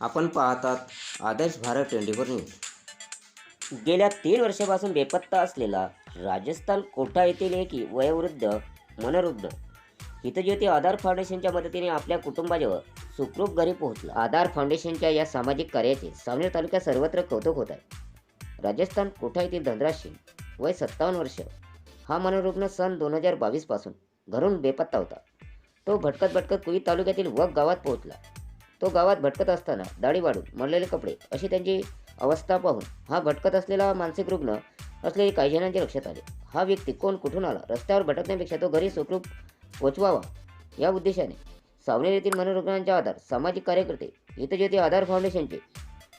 आपण पाहतात Adarsh Bharat twenty four news. गेल्या तीन वर्षापासून बेपत्ता असलेला राजस्थान कोटा येथील एक वयोवृद्ध मनोरुग्ण हितज्योती आधार फाउंडेशनच्या मदतीने आपल्या कुटुंबाजवळ सुखरूप घरी पोहोचला. आधार फाउंडेशनच्या या सामाजिक कार्याचे सावनेर तालुक्यात सर्वत्र कौतुक होत आहे. राजस्थान कोठा येथील धनराज सिंग वय सत्तावन्न वर्ष हा मनोरुग्ण सन दोन हजार बावीसपासून घरून बेपत्ता होता. तो भटकत भटकत कुई तालुक्यातील वक गावात पोहोचला. तो गावात भटकत असताना दाढी वाढून मळलेले कपडे अशी त्यांची अवस्था पाहून हा भटकत असलेला मानसिक रुग्ण असलेले काही जणांच्या लक्षात आले. हा व्यक्ती कोण कुठून आला रस्त्यावर भटकण्यापेक्षा तो घरी सुखरूप पोचवावा या उद्देशाने सावनेर येथील मनोरुग्णांचा आधार सामाजिक कार्यकर्ते हितज्योती आधार फाउंडेशनचे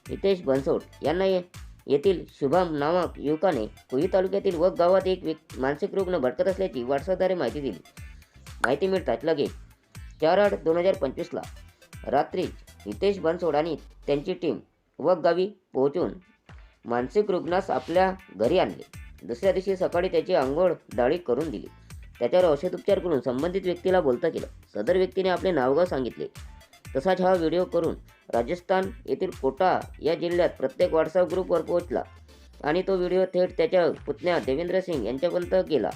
हितेश बनसोड यांना येथील शुभम नामक युवकाने कुही तालुक्यातील व गावात एक व्यक्ती मानसिक रुग्ण भटकत असल्याची व्हॉट्सअपद्वारे माहिती दिली. माहिती मिळताच लगेच चार आठ दोन हजार पंचवीसला रात्री हितेश बनसोड आणि त्यांची टीम व गावी पोहोचून मानसिक रुग्णास आपल्या घरी आणले. दुसऱ्या दिवशी सकाळी त्याची आंघोळ डाळी करून दिली. त्याच्यावर औषधोपचार करून संबंधित व्यक्तीला बोलता केलं. सदर व्यक्तीने आपले नावगाव सांगितले. तसाच हा व्हिडिओ करून राजस्थान येथील कोटा या जिल्ह्यात प्रत्येक व्हॉट्सअप ग्रुपवर पोहोचला आणि तो व्हिडिओ थेट त्याच्या पुतण्या देवेंद्र सिंग यांच्यापर्यंत गेला.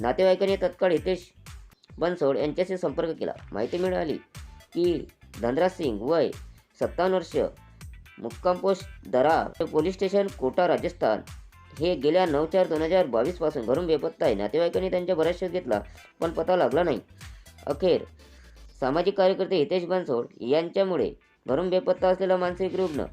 नातेवाईकांनी तत्काळ हितेश बनसोड यांच्याशी संपर्क केला. माहिती मिळाली की धनराज सिंग वय सत्तावन्न वर्ष. मुक्काम post Dara police station Kota Rajasthan. हे गेल्या नऊ चार दोन हजार बावीसपासून घरून बेपत्ता आहे. नातेवाईकांनी त्यांच्या बराच शोध घेतला पण पता लागला नाही. अखेर सामाजिक कार्यकर्ते हितेश बनसोड यांच्यामुळे घरून बेपत्ता असलेला मानसिक रुग्ण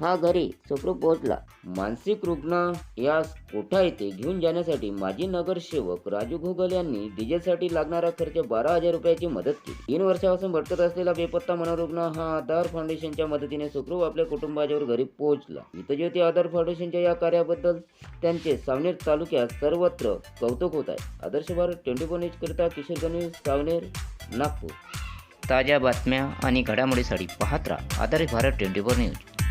हा घरी सुखरूप पोहोचला मानसिक रुग्ण यास कोठा येथे घेऊन जाण्यासाठी माजी नगरसेवक राजू घोगल यांनी डिझेलसाठी लागणारा खर्च बारा हजार रुपयाची मदत केली. तीन वर्षापासून भटकत असलेला बेपत्ता मनोरुग्ण हा आधार फाउंडेशनच्या मदतीने सुखरूप आपल्या कुटुंबाच्यावर घरी पोहोचला. हितज्योती आधार फाउंडेशनच्या या कार्याबद्दल त्यांचे सावनेर तालुक्यात सर्वत्र कौतुक होत आहे. आदर्श भारत ट्वेंटी फोर न्यूजकरिता किशोर गणेश सावनेर नागपूर. ताज्या बातम्या आणि घडामोडीसाठी पाहत राहा Adarsh Bharat twenty four news.